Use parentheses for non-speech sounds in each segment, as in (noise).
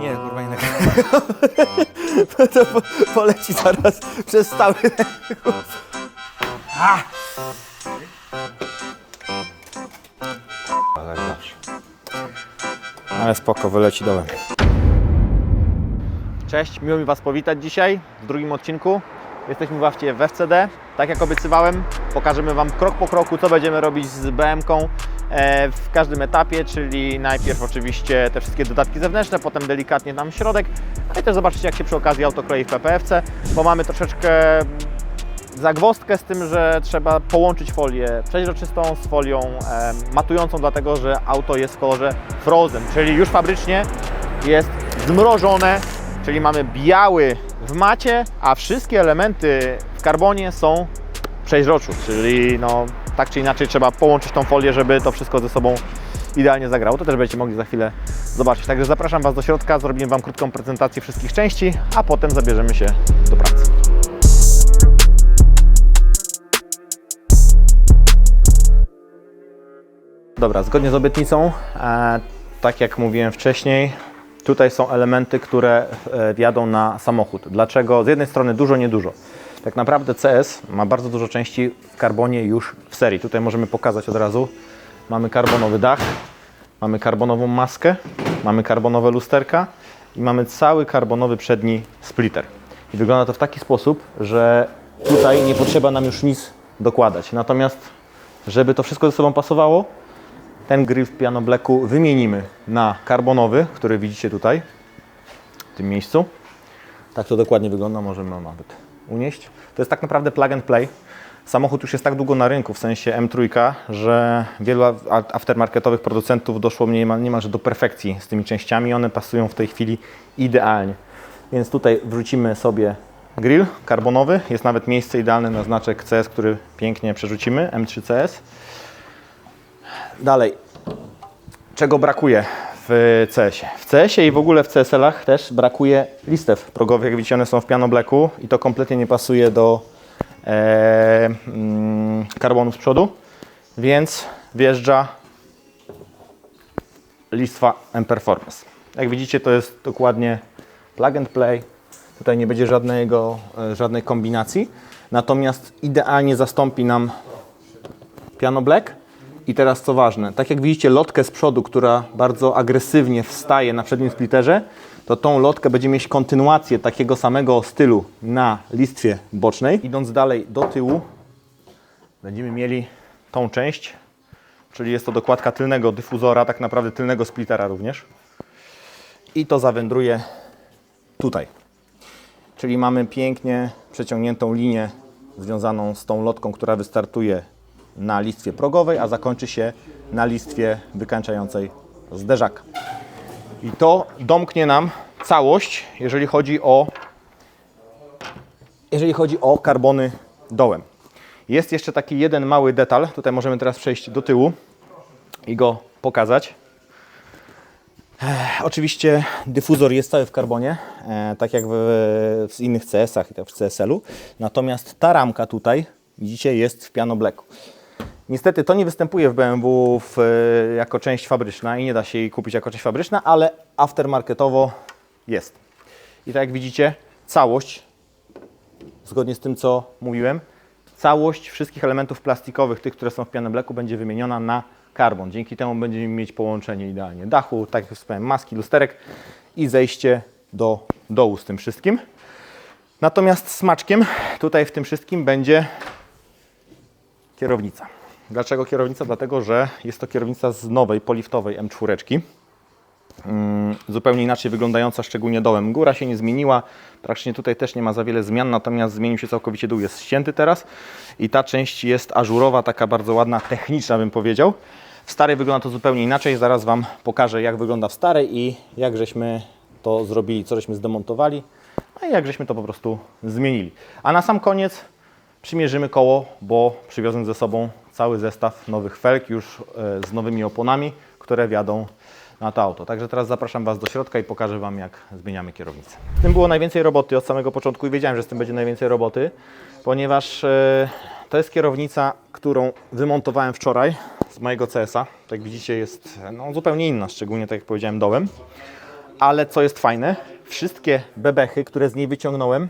Nie, kurwa nie nagrywam. (laughs) to po, poleci zaraz przez cały Ale zawsze. Ale spoko, wyleci dołem. Cześć, miło mi Was powitać dzisiaj w drugim odcinku. Jesteśmy właśnie w FCD. Tak jak obiecywałem, pokażemy Wam krok po kroku, co będziemy robić z BM-ką w każdym etapie, czyli najpierw oczywiście te wszystkie dodatki zewnętrzne, potem delikatnie tam środek, a i też zobaczycie jak się przy okazji auto w PPFC, bo mamy troszeczkę zagwozdkę z tym, że trzeba połączyć folię przeźroczystą z folią e, matującą, dlatego że auto jest w kolorze frozen, czyli już fabrycznie jest zmrożone, czyli mamy biały w macie, a wszystkie elementy w karbonie są przeźroczu, czyli no, tak czy inaczej trzeba połączyć tą folię, żeby to wszystko ze sobą idealnie zagrało. To też będziecie mogli za chwilę zobaczyć. Także zapraszam Was do środka, zrobimy Wam krótką prezentację wszystkich części, a potem zabierzemy się do pracy. Dobra, zgodnie z obietnicą, e, tak jak mówiłem wcześniej, tutaj są elementy, które e, wjadą na samochód. Dlaczego? Z jednej strony dużo, niedużo. Tak naprawdę CS ma bardzo dużo części w karbonie już w serii. Tutaj możemy pokazać od razu. Mamy karbonowy dach, mamy karbonową maskę, mamy karbonowe lusterka i mamy cały karbonowy przedni splitter. I wygląda to w taki sposób, że tutaj nie potrzeba nam już nic dokładać. Natomiast, żeby to wszystko ze sobą pasowało, ten grill w piano blacku wymienimy na karbonowy, który widzicie tutaj, w tym miejscu. Tak to dokładnie wygląda, możemy nawet unieść. To jest tak naprawdę plug and play. Samochód już jest tak długo na rynku, w sensie M3, że wielu aftermarketowych producentów doszło niemal, niemalże do perfekcji z tymi częściami. One pasują w tej chwili idealnie. Więc tutaj wrzucimy sobie grill karbonowy. Jest nawet miejsce idealne na znaczek CS, który pięknie przerzucimy, M3CS. Dalej, czego brakuje w CS-ie? W CS-ie i w ogóle w CSL-ach też brakuje listew progowych. Jak widzicie, one są w piano blacku i to kompletnie nie pasuje do e, mm, karbonu z przodu, więc wjeżdża listwa M-Performance. Jak widzicie, to jest dokładnie plug and play. Tutaj nie będzie żadnego, e, żadnej kombinacji. Natomiast idealnie zastąpi nam piano black. I teraz co ważne, tak jak widzicie lotkę z przodu, która bardzo agresywnie wstaje na przednim splitterze, to tą lotkę będzie mieć kontynuację takiego samego stylu na listwie bocznej. Idąc dalej do tyłu, będziemy mieli tą część, czyli jest to dokładka tylnego dyfuzora, tak naprawdę tylnego splittera również. I to zawędruje tutaj. Czyli mamy pięknie przeciągniętą linię związaną z tą lotką, która wystartuje na listwie progowej, a zakończy się na listwie wykańczającej zderzaka. I to domknie nam całość, jeżeli chodzi o jeżeli chodzi o karbony dołem. Jest jeszcze taki jeden mały detal, tutaj możemy teraz przejść do tyłu i go pokazać. Oczywiście dyfuzor jest cały w karbonie, e, tak jak w, w innych CS-ach i tak w CSL-u. Natomiast ta ramka tutaj, widzicie, jest w piano blacku. Niestety to nie występuje w BMW w, e, jako część fabryczna i nie da się jej kupić jako część fabryczna, ale aftermarketowo jest. I tak jak widzicie, całość, zgodnie z tym co mówiłem, całość wszystkich elementów plastikowych, tych, które są w piano blacku, będzie wymieniona na karbon. Dzięki temu będziemy mieć połączenie idealnie dachu, tak jak wspomniałem, maski, lusterek i zejście do dołu z tym wszystkim. Natomiast smaczkiem tutaj w tym wszystkim będzie kierownica. Dlaczego kierownica? Dlatego, że jest to kierownica z nowej poliftowej M4. Mm, zupełnie inaczej wyglądająca, szczególnie dołem. Góra się nie zmieniła, praktycznie tutaj też nie ma za wiele zmian, natomiast zmienił się całkowicie dół, jest ścięty teraz i ta część jest ażurowa, taka bardzo ładna, techniczna bym powiedział. W starej wygląda to zupełnie inaczej, zaraz Wam pokażę jak wygląda w starej i jak żeśmy to zrobili, co żeśmy zdemontowali, a jak żeśmy to po prostu zmienili. A na sam koniec przymierzymy koło, bo przywiozłem ze sobą cały zestaw nowych felg już e, z nowymi oponami, które wjadą na to auto. Także teraz zapraszam Was do środka i pokażę Wam, jak zmieniamy kierownicę. Z tym było najwięcej roboty od samego początku i wiedziałem, że z tym będzie najwięcej roboty, ponieważ e, to jest kierownica, którą wymontowałem wczoraj z mojego CS-a. Jak widzicie jest no, zupełnie inna, szczególnie tak jak powiedziałem dołem. ale co jest fajne, wszystkie bebechy, które z niej wyciągnąłem,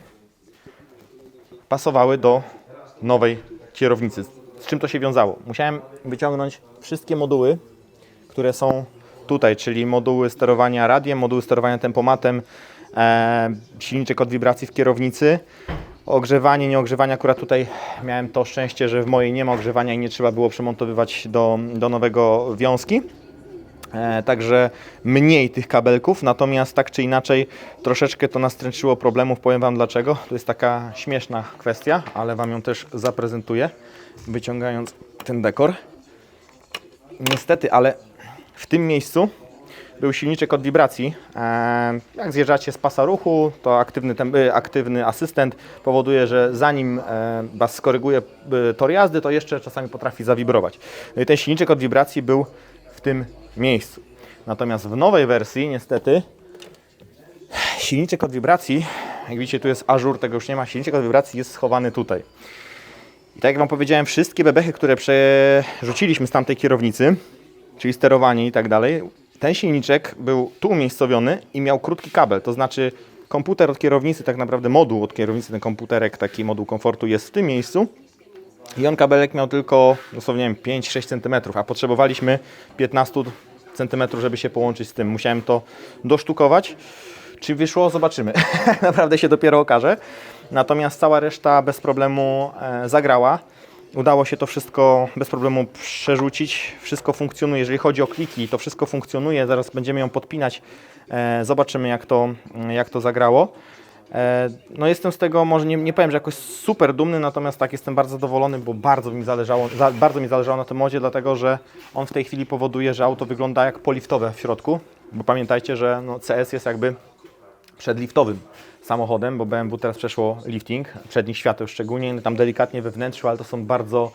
pasowały do nowej kierownicy. Z czym to się wiązało? Musiałem wyciągnąć wszystkie moduły, które są tutaj, czyli moduły sterowania radiem, moduły sterowania tempomatem, e, silniczek od wibracji w kierownicy, ogrzewanie, nieogrzewanie. Akurat tutaj miałem to szczęście, że w mojej nie ma ogrzewania i nie trzeba było przemontowywać do, do nowego wiązki. E, Także mniej tych kabelków, natomiast tak czy inaczej troszeczkę to nastręczyło problemów. Powiem Wam dlaczego. To jest taka śmieszna kwestia, ale Wam ją też zaprezentuję, wyciągając ten dekor. Niestety, ale w tym miejscu był silniczek od wibracji. E, Jak zjeżdżacie z pasa ruchu, to aktywny, y, aktywny asystent powoduje, że zanim e, Was skoryguje tor jazdy, to jeszcze czasami potrafi zawibrować. No i ten silniczek od wibracji był w tym miejscu. Natomiast w nowej wersji niestety silniczek od wibracji, jak widzicie tu jest ażur, tego już nie ma, silniczek od wibracji jest schowany tutaj. I tak jak Wam powiedziałem, wszystkie bebechy, które przerzuciliśmy z tamtej kierownicy, czyli sterowanie i tak dalej, ten silniczek był tu umiejscowiony i miał krótki kabel, to znaczy komputer od kierownicy, tak naprawdę moduł od kierownicy, ten komputerek, taki moduł komfortu jest w tym miejscu i on kabelek miał tylko dosłownie nie wiem, 5-6 cm, a potrzebowaliśmy 15 cm, żeby się połączyć z tym. Musiałem to dosztukować. Czy wyszło? Zobaczymy. (laughs) Naprawdę się dopiero okaże. Natomiast cała reszta bez problemu e, zagrała. Udało się to wszystko bez problemu przerzucić. Wszystko funkcjonuje. Jeżeli chodzi o kliki, to wszystko funkcjonuje. Zaraz będziemy ją podpinać. E, Zobaczymy, jak to, jak to zagrało. E, No jestem z tego, może nie, nie powiem, że jakoś super dumny, natomiast tak jestem bardzo zadowolony, bo bardzo mi zależało, za, bardzo mi zależało na tym modzie, dlatego że on w tej chwili powoduje, że auto wygląda jak poliftowe w środku, bo pamiętajcie, że no CS jest jakby przedliftowym samochodem, bo BMW teraz przeszło lifting, przednich świateł szczególnie, tam delikatnie we wnętrzu, ale to są bardzo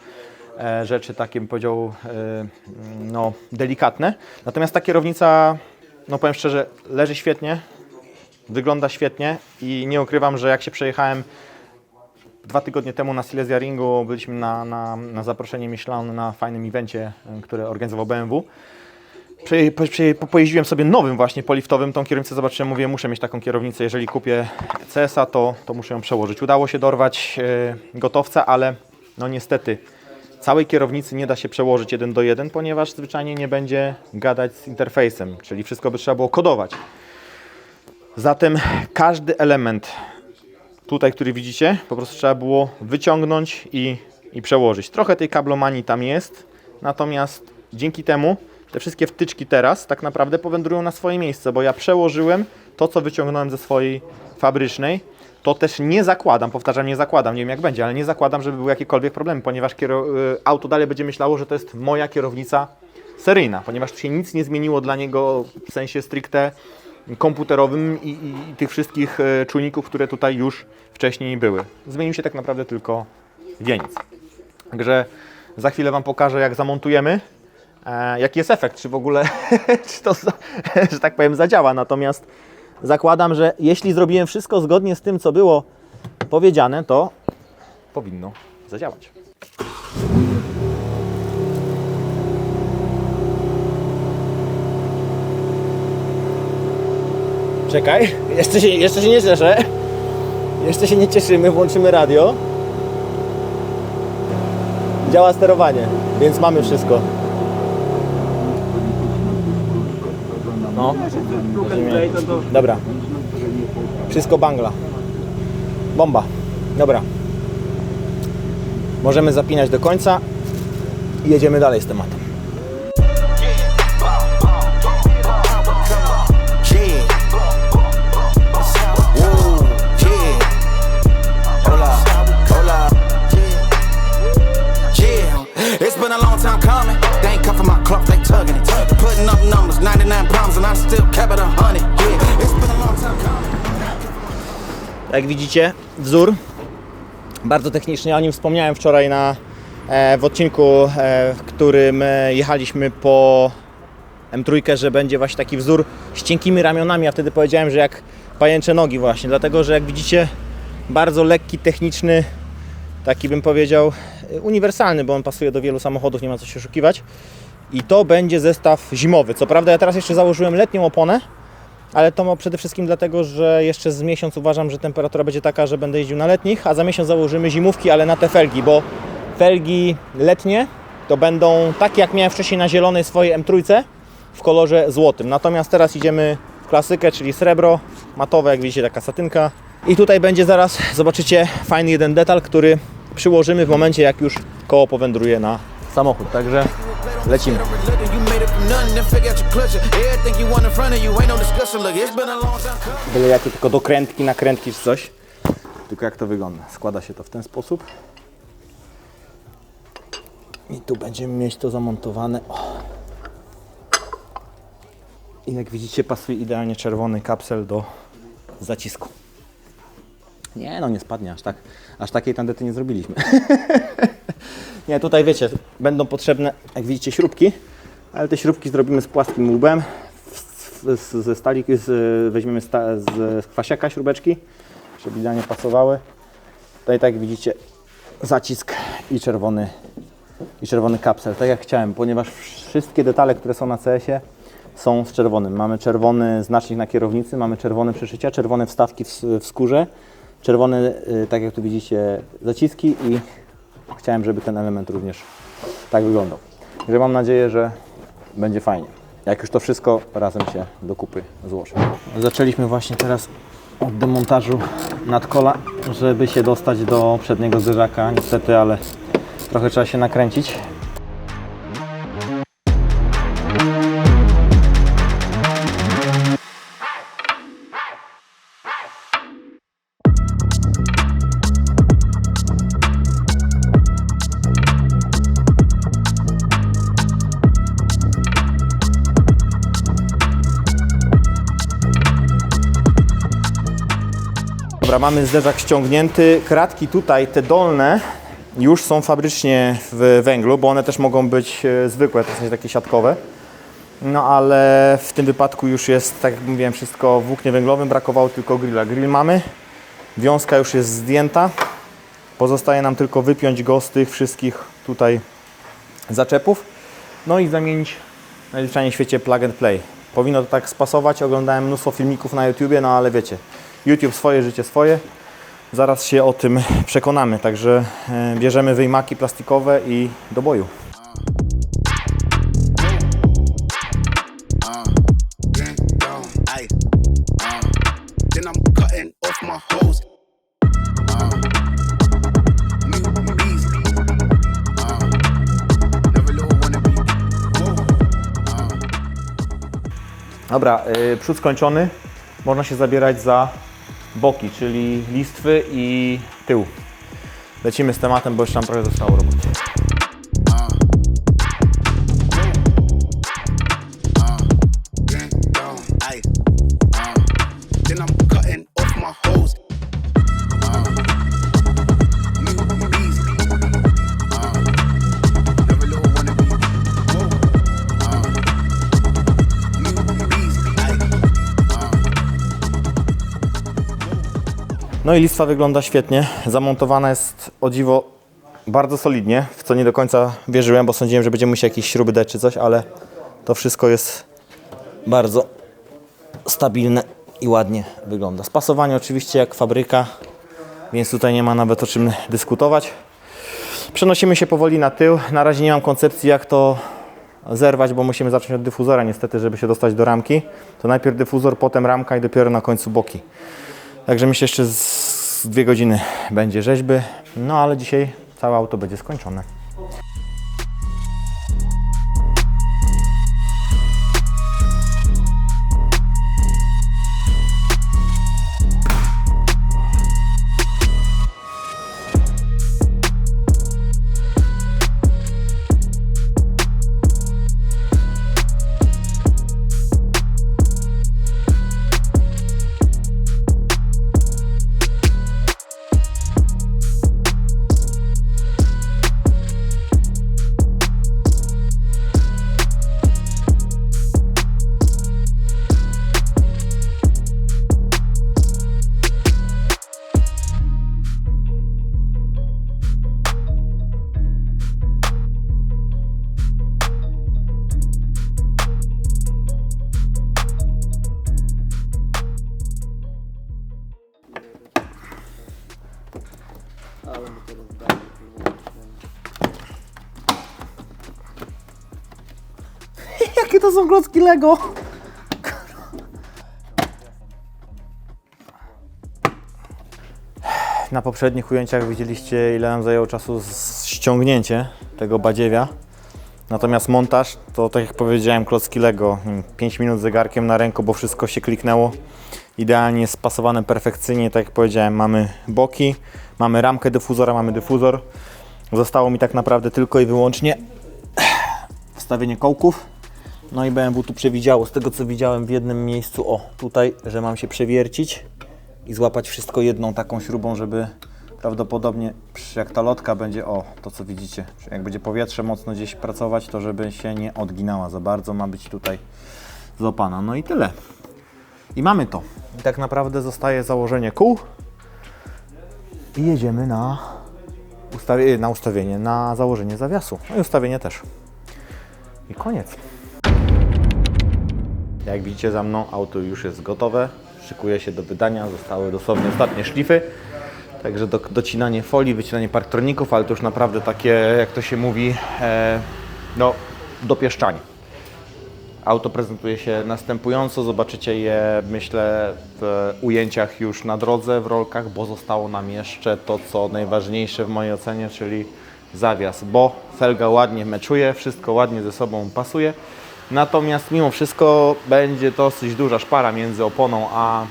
e, rzeczy takie, bym powiedział, e, no, delikatne. Natomiast ta kierownica, no powiem szczerze, leży świetnie, wygląda świetnie i nie ukrywam, że jak się przejechałem dwa tygodnie temu na Silesia Ringu, byliśmy na, na, na zaproszenie Michelin na fajnym evencie, y, które organizował BMW. Prze, po, prze, po, pojeździłem sobie nowym właśnie poliftowym tą kierownicę, zobaczyłem, mówię, muszę mieć taką kierownicę, jeżeli kupię CS-a, to, to muszę ją przełożyć. Udało się dorwać y, gotowca, ale no niestety całej kierownicy nie da się przełożyć jeden do jeden, ponieważ zwyczajnie nie będzie gadać z interfejsem, czyli wszystko by trzeba było kodować. Zatem każdy element tutaj, który widzicie, po prostu trzeba było wyciągnąć i, i przełożyć. Trochę tej kablomanii tam jest, natomiast dzięki temu te wszystkie wtyczki teraz tak naprawdę powędrują na swoje miejsce, bo ja przełożyłem to, co wyciągnąłem ze swojej fabrycznej. To też nie zakładam, powtarzam, nie zakładam, nie wiem jak będzie, ale nie zakładam, żeby były jakiekolwiek problemy, ponieważ y, auto dalej będzie myślało, że to jest moja kierownica seryjna, ponieważ tu się nic nie zmieniło dla niego w sensie stricte komputerowym i, i, i tych wszystkich e, czujników, które tutaj już wcześniej były. Zmienił się tak naprawdę tylko wieniec. Także za chwilę Wam pokażę, jak zamontujemy, e, jaki jest efekt, czy w ogóle, (laughs) czy to, (laughs) że tak powiem, zadziała. Natomiast zakładam, że jeśli zrobiłem wszystko zgodnie z tym, co było powiedziane, to powinno zadziałać. Czekaj, jeszcze się, jeszcze się nie cieszę. Jeszcze się nie cieszymy, włączymy radio. Działa sterowanie, więc mamy wszystko. No. Dobra. Wszystko bangla. Bomba. Dobra. Możemy zapinać do końca i jedziemy dalej z tematem. It's been a long time coming. They ain't cuffing my clock, they tugging it. Putting up numbers, 99 problems, and I still kept it a hundred. Yeah. It's been a long time coming. Jak widzicie, wzór bardzo techniczny. O nim wspomniałem wczoraj na, e, w odcinku, e, w którym e, jechaliśmy po M3, że będzie właśnie taki wzór z cienkimi ramionami. Ja wtedy powiedziałem, że jak pajęcze nogi właśnie, dlatego że jak widzicie, bardzo lekki, techniczny, taki bym powiedział uniwersalny, bo on pasuje do wielu samochodów, nie ma co się oszukiwać. I to będzie zestaw zimowy. Co prawda ja teraz jeszcze założyłem letnią oponę, ale to przede wszystkim dlatego, że jeszcze z miesiąc uważam, że temperatura będzie taka, że będę jeździł na letnich, a za miesiąc założymy zimówki, ale na te felgi, bo felgi letnie to będą takie jak miałem wcześniej na zielonej swojej M3 w kolorze złotym. Natomiast teraz idziemy w klasykę, czyli srebro, matowe, jak widzicie taka satynka. I tutaj będzie zaraz, zobaczycie, fajny jeden detal, który przyłożymy w momencie jak już koło powędruje na samochód. Także lecimy. Byle jakie tylko dokrętki, nakrętki czy coś. Tylko jak to wygląda? Składa się to w ten sposób. I tu będziemy mieć to zamontowane. O. I jak widzicie pasuje idealnie czerwony kapsel do zacisku. Nie no, nie spadnie aż tak. Aż takiej tandety nie zrobiliśmy. (laughs) nie, tutaj wiecie, będą potrzebne, jak widzicie, śrubki, ale te śrubki zrobimy z płaskim łbem. Ze stali, z, weźmiemy sta, z, z kwasiaka śrubeczki, żeby idealnie pasowały. Tutaj tak jak widzicie zacisk i czerwony, i czerwony kapsel, tak jak chciałem, ponieważ wszystkie detale, które są na CS-ie są z czerwonym. Mamy czerwony znacznik na kierownicy, mamy czerwone przeszycia, czerwone wstawki w, w skórze, czerwone, y, tak jak tu widzicie, zaciski i chciałem, żeby ten element również tak wyglądał. Także mam nadzieję, że będzie fajnie. Jak już to wszystko razem się do kupy złoży. Zaczęliśmy właśnie teraz od demontażu nadkola, żeby się dostać do przedniego zderzaka. Niestety, ale trochę trzeba się nakręcić. Dobra, mamy zderzak ściągnięty. Kratki tutaj, te dolne, już są fabrycznie w węglu, bo one też mogą być e, zwykłe, to są takie siatkowe. No ale w tym wypadku już jest, tak jak mówiłem, wszystko w włóknie węglowym, brakowało tylko grilla. Grill mamy, wiązka już jest zdjęta. Pozostaje nam tylko wypiąć go z tych wszystkich tutaj zaczepów. No i zamienić najzwyczajniej w świecie plug and play. Powinno to tak spasować. Oglądałem mnóstwo filmików na YouTubie, no ale wiecie, YouTube swoje, życie swoje. Zaraz się o tym przekonamy. Także e, bierzemy wyjmaki plastikowe i do boju. Dobra, y, przód skończony. Można się zabierać za boki, czyli listwy i tył. Lecimy z tematem, bo jeszcze nam trochę zostało roboty. No i listwa wygląda świetnie. Zamontowana jest o dziwo bardzo solidnie, w co nie do końca wierzyłem, bo sądziłem, że będziemy musieli jakieś śruby dać czy coś, ale to wszystko jest bardzo stabilne i ładnie wygląda. Spasowanie oczywiście jak fabryka, więc tutaj nie ma nawet o czym dyskutować. Przenosimy się powoli na tył. Na razie nie mam koncepcji jak to zerwać, bo musimy zacząć od dyfuzora niestety, żeby się dostać do ramki. To najpierw dyfuzor, potem ramka i dopiero na końcu boki. Także myślę, jeszcze z dwie godziny będzie rzeźby. No ale dzisiaj całe auto będzie skończone. Jakie to są klocki Lego? Na poprzednich ujęciach widzieliście, ile nam zajęło czasu ściągnięcie tego badziewia. Natomiast montaż to, tak jak powiedziałem, klocki Lego. 5 minut zegarkiem na ręku, bo wszystko się kliknęło. Idealnie spasowane perfekcyjnie, tak jak powiedziałem, mamy boki, mamy ramkę dyfuzora, mamy dyfuzor. Zostało mi tak naprawdę tylko i wyłącznie (clears throat) wstawienie kołków. No i BMW tu przewidziało, z tego co widziałem w jednym miejscu, o tutaj, że mam się przewiercić i złapać wszystko jedną taką śrubą, żeby prawdopodobnie jak ta lotka będzie, o to co widzicie, jak będzie powietrze mocno gdzieś pracować, to żeby się nie odginała za bardzo, ma być tutaj złapana. No i tyle. I mamy to. I tak naprawdę zostaje założenie kół i jedziemy na, ustawie, na ustawienie, na założenie zawiasu. No i ustawienie też. I koniec. Jak widzicie za mną, auto już jest gotowe. Szykuje się do wydania. Zostały dosłownie ostatnie szlify. Także do, docinanie folii, wycinanie parktroników, ale to już naprawdę takie, jak to się mówi, e, no, dopieszczanie. Auto prezentuje się następująco. Zobaczycie je, myślę, w ujęciach już na drodze, w rolkach, bo zostało nam jeszcze to, co najważniejsze w mojej ocenie, czyli zawias, bo felga ładnie meczuje, wszystko ładnie ze sobą pasuje. Natomiast mimo wszystko będzie dosyć duża szpara między oponą a e,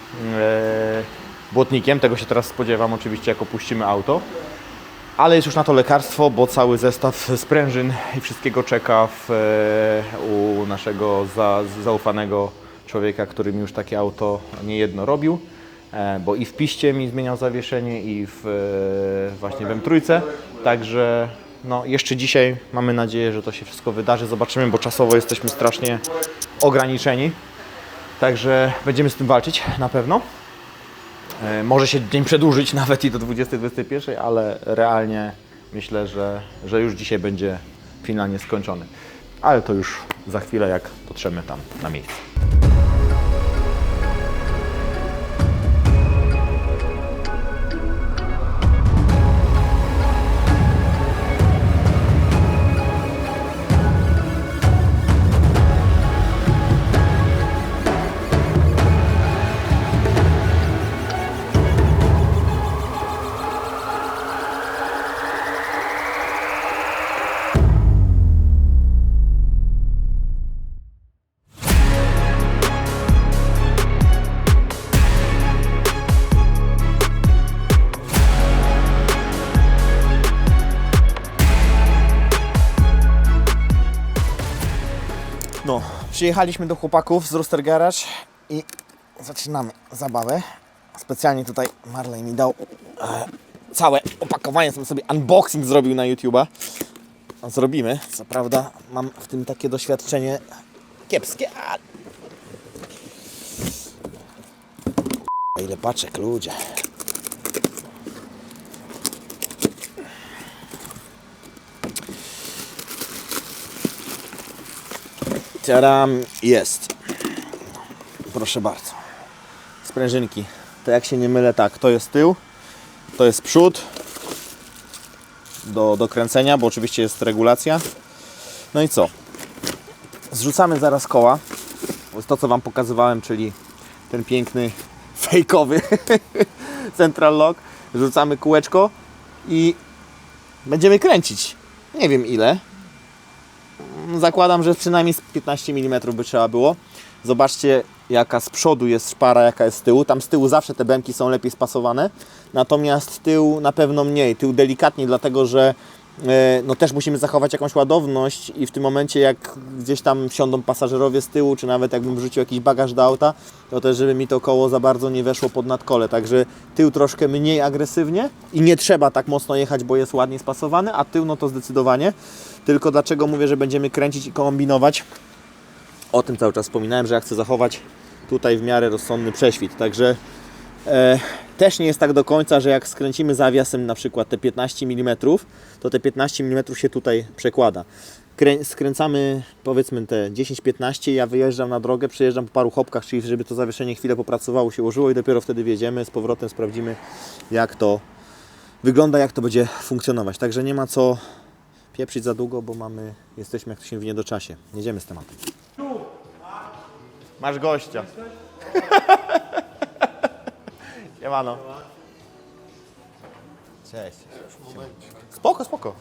błotnikiem. Tego się teraz spodziewam, oczywiście, jak opuścimy auto. Ale jest już na to lekarstwo, bo cały zestaw sprężyn i wszystkiego czeka w, e, u naszego za, zaufanego człowieka, który mi już takie auto niejedno robił. E, bo i w piście mi zmieniał zawieszenie i w, e, właśnie w M3. Także no, jeszcze dzisiaj mamy nadzieję, że to się wszystko wydarzy. Zobaczymy, bo czasowo jesteśmy strasznie ograniczeni. Także będziemy z tym walczyć na pewno. E, Może się dzień przedłużyć (laughs) nawet i do 20-21, ale realnie myślę, że, że już dzisiaj będzie finalnie skończony. Ale to już za chwilę, jak dotrzemy tam na miejsce. Przyjechaliśmy do chłopaków z Rooster Garage i zaczynamy zabawę. Specjalnie tutaj Marley mi dał e, całe opakowanie, sam sobie unboxing zrobił na YouTube'a. Zrobimy, co prawda mam w tym takie doświadczenie kiepskie, ale... Ile paczek, ludzie. Taram, jest. Proszę bardzo. Sprężynki. To jak się nie mylę, tak, to jest tył, to jest przód do, do kręcenia, bo oczywiście jest regulacja. No i co? Zrzucamy zaraz koła. To co Wam pokazywałem, czyli ten piękny, (laughs) fejkowy (laughs) central lock. Rzucamy kółeczko i będziemy kręcić. Nie wiem ile, zakładam, że przynajmniej z 15 mm by trzeba było. Zobaczcie, jaka z przodu jest szpara, jaka jest z tyłu. Tam z tyłu zawsze te bęki są lepiej spasowane, natomiast tył na pewno mniej. Tył delikatnie, dlatego że no też musimy zachować jakąś ładowność i w tym momencie jak gdzieś tam wsiądą pasażerowie z tyłu, czy nawet jakbym wrzucił jakiś bagaż do auta, to też żeby mi to koło za bardzo nie weszło pod nadkole. Także tył troszkę mniej agresywnie i nie trzeba tak mocno jechać, bo jest ładnie spasowany, a tył no to zdecydowanie. Tylko dlaczego mówię, że będziemy kręcić i kombinować? O tym cały czas wspominałem, że ja chcę zachować tutaj w miarę rozsądny prześwit. Także e, też nie jest tak do końca, że jak skręcimy zawiasem na przykład te 15 mm, to te 15 mm się tutaj przekłada. Krę, skręcamy powiedzmy te 10-15, ja wyjeżdżam na drogę, przejeżdżam po paru hopkach, czyli żeby to zawieszenie chwilę popracowało, się ułożyło i dopiero wtedy wjedziemy, z powrotem sprawdzimy jak to wygląda, jak to będzie funkcjonować. Także nie ma co pieprzyć za długo, bo mamy, jesteśmy, jak to się w niedoczasie. Jedziemy z tematem. Masz gościa. (laughs) Siemano. Cześć. Spoko, spoko.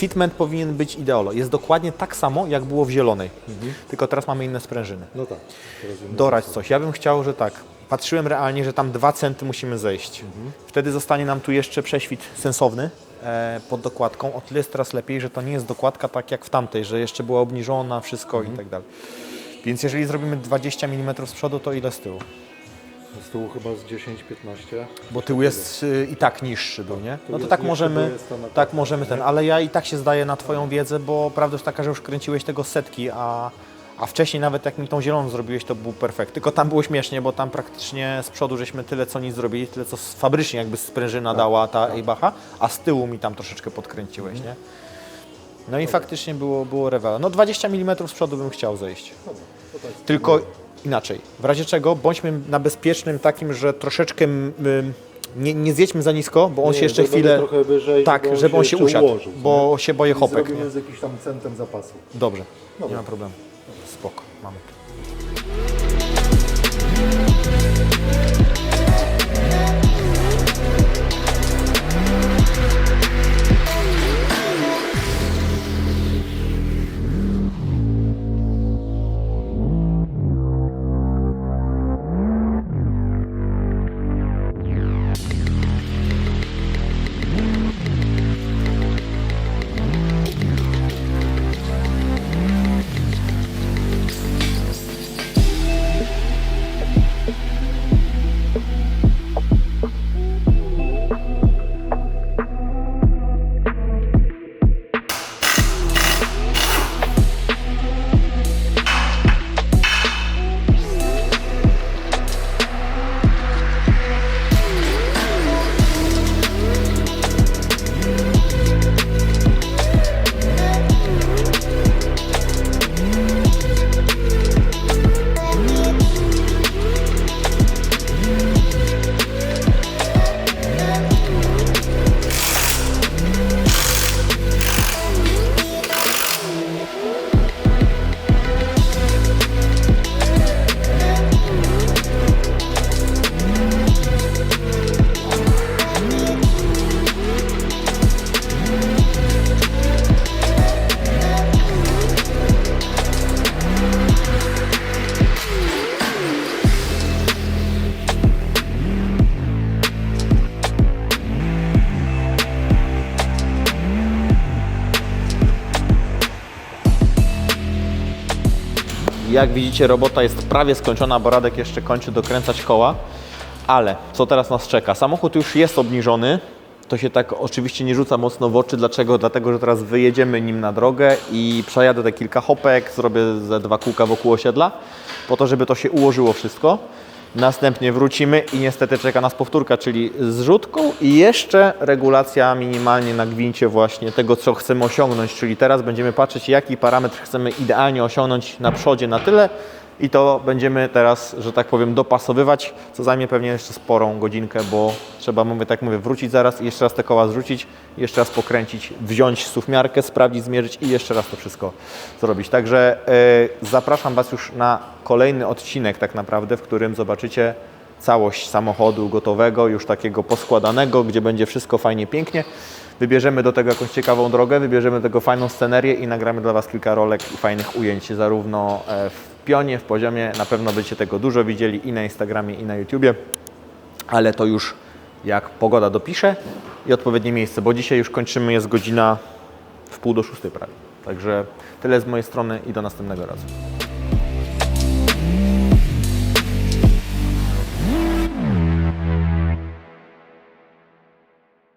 Fitment powinien być ideolo. Jest dokładnie tak samo, jak było w zielonej. Tylko teraz mamy inne sprężyny. No tak. Dorać coś. Ja bym chciał, że tak. Patrzyłem realnie, że tam 2 centy musimy zejść. Wtedy zostanie nam tu jeszcze prześwit sensowny e, pod dokładką. O tyle jest teraz lepiej, że to nie jest dokładka tak jak w tamtej, że jeszcze była obniżona, wszystko i tak dalej. Więc jeżeli zrobimy 20 mm z przodu, to ile z tyłu? Z tyłu chyba z 10-15. Bo tył jest y, i tak niższy był, nie? No to jest tak niższy, możemy, bo jest to na tak takim, możemy ten, ale ja i tak się zdaję na Twoją wiedzę, bo prawda jest taka, że już kręciłeś tego setki, a, a wcześniej nawet jak mi tą zieloną zrobiłeś, to był perfekt. Tylko tam było śmiesznie, bo tam praktycznie z przodu żeśmy tyle co nic zrobili, tyle co z- fabrycznie jakby sprężyna dała ta Eibacha, a z tyłu mi tam troszeczkę podkręciłeś, nie? No i faktycznie było, było rewela. No 20 mm z przodu bym chciał zejść. Tylko inaczej. W razie czego bądźmy na bezpiecznym takim, że troszeczkę nie, nie zjedźmy za nisko, bo on Nie, się jeszcze chwilę. wyżej, tak, żeby on żeby on się usiadł, ułożył, bo się boję I hopek. Nie? zrobimy z jakimś tam centem zapasu. Dobrze, nie Dobra. ma problemu. Spoko, mamy. Jak widzicie, robota jest prawie skończona, bo Radek jeszcze kończy dokręcać koła. Ale co teraz nas czeka? Samochód już jest obniżony. To się tak oczywiście nie rzuca mocno w oczy. Dlaczego? Dlatego, że teraz wyjedziemy nim na drogę i przejadę te kilka hopek, zrobię ze dwa kółka wokół osiedla, po to, żeby to się ułożyło wszystko. Następnie wrócimy i niestety czeka nas powtórka, czyli zrzutką i jeszcze regulacja minimalnie na gwincie właśnie tego, co chcemy osiągnąć. Czyli teraz będziemy patrzeć, jaki parametr chcemy idealnie osiągnąć na przodzie na tyle i to będziemy teraz, że tak powiem, dopasowywać, co zajmie pewnie jeszcze sporą godzinkę, bo trzeba, mówię, tak mówię, wrócić zaraz i jeszcze raz te koła zrzucić, jeszcze raz pokręcić, wziąć suwmiarkę, sprawdzić, zmierzyć i jeszcze raz to wszystko zrobić. Także e, zapraszam Was już na kolejny odcinek tak naprawdę, w którym zobaczycie całość samochodu gotowego, już takiego poskładanego, gdzie będzie wszystko fajnie, pięknie. Wybierzemy do tego jakąś ciekawą drogę, wybierzemy do tego fajną scenerię i nagramy dla Was kilka rolek i fajnych ujęć, zarówno e, w pionie, w poziomie. Na pewno będziecie tego dużo widzieli i na Instagramie, i na YouTubie ale to już jak pogoda dopisze i odpowiednie miejsce, bo dzisiaj już kończymy, jest godzina w pół do szóstej prawie. Także tyle z mojej strony i do następnego razu.